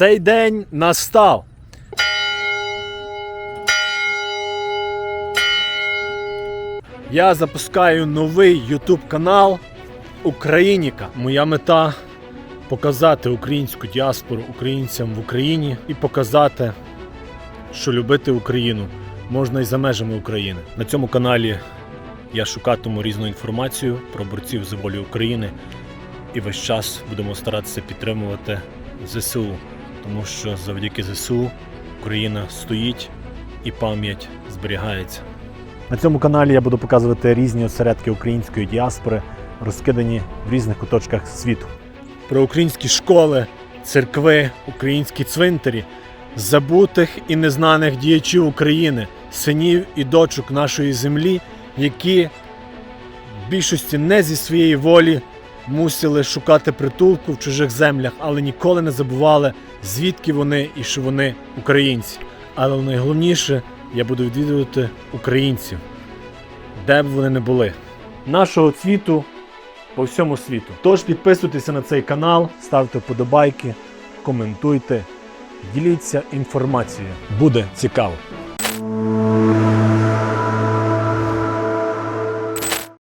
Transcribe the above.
Цей день настав. Я запускаю новий YouTube канал Україніка. Моя мета показати українську діаспору українцям в Україні і показати, що любити Україну можна і за межами України. На цьому каналі я шукатиму різну інформацію про борців за волю України і весь час будемо старатися підтримувати ЗСУ, тому що завдяки ЗСУ Україна стоїть і пам'ять зберігається. На цьому каналі я буду показувати різні осередки української діаспори, розкидані в різних куточках світу. Про українські школи, церкви, українські цвинтарі, забутих і незнаних діячів України, синів і дочок нашої землі, які в більшості не зі своєї волі мусили шукати притулку в чужих землях, але ніколи не забували, звідки вони і що вони українці. Але найголовніше, я буду відвідувати українців, де б вони не були. Нашого цвіту по всьому світу. Тож підписуйтеся на цей канал, ставте вподобайки, коментуйте, діліться інформацією. Буде цікаво.